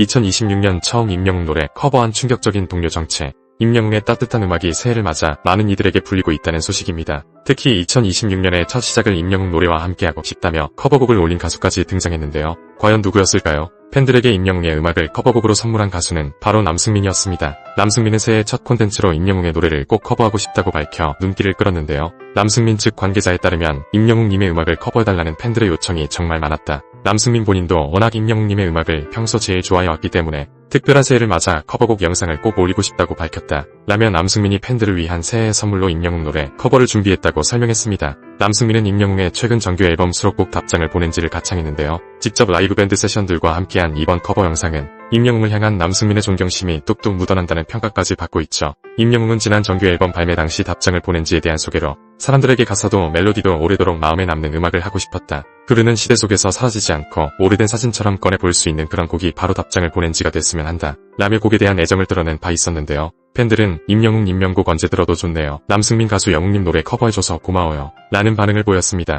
2026년 처음 임영웅 노래 커버한 충격적인 동료 정체. 임영웅의 따뜻한 음악이 새해를 맞아 많은 이들에게 불리고 있다는 소식입니다. 특히 2026년의 첫 시작을 임영웅 노래와 함께하고 싶다며 커버곡을 올린 가수까지 등장했는데요. 과연 누구였을까요? 팬들에게 임영웅의 음악을 커버곡으로 선물한 가수는 바로 남승민이었습니다. 남승민은 새해 첫 콘텐츠로 임영웅의 노래를 꼭 커버하고 싶다고 밝혀 눈길을 끌었는데요. 남승민 측 관계자에 따르면 임영웅님의 음악을 커버해달라는 팬들의 요청이 정말 많았다. 남승민 본인도 워낙 임영웅님의 음악을 평소 제일 좋아해왔기 때문에 특별한 새해를 맞아 커버곡 영상을 꼭 올리고 싶다고 밝혔다. 라며 남승민이 팬들을 위한 새해 선물로 임영웅 노래 커버를 준비했다고 설명했습니다. 남승민은 임영웅의 최근 정규 앨범 수록곡 답장을 보낸지를 가창했는데요. 직접 라이브 밴드 세션들과 함께한 이번 커버 영상은 임영웅을 향한 남승민의 존경심이 뚝뚝 묻어난다는 평가까지 받고 있죠. 임영웅은 지난 정규 앨범 발매 당시 답장을 보낸지에 대한 소개로 사람들에게 가사도 멜로디도 오래도록 마음에 남는 음악을 하고 싶었다. 흐르는 시대 속에서 사라지지 않고 오래된 사진처럼 꺼내 볼 수 있는 그런 곡이 바로 답장을 보낸 지가 됐으면 한다. 라며 곡에 대한 애정을 드러낸 바 있었는데요. 팬들은 임영웅 임명곡 언제 들어도 좋네요. 남승민 가수 영웅님 노래 커버해줘서 고마워요. 라는 반응을 보였습니다.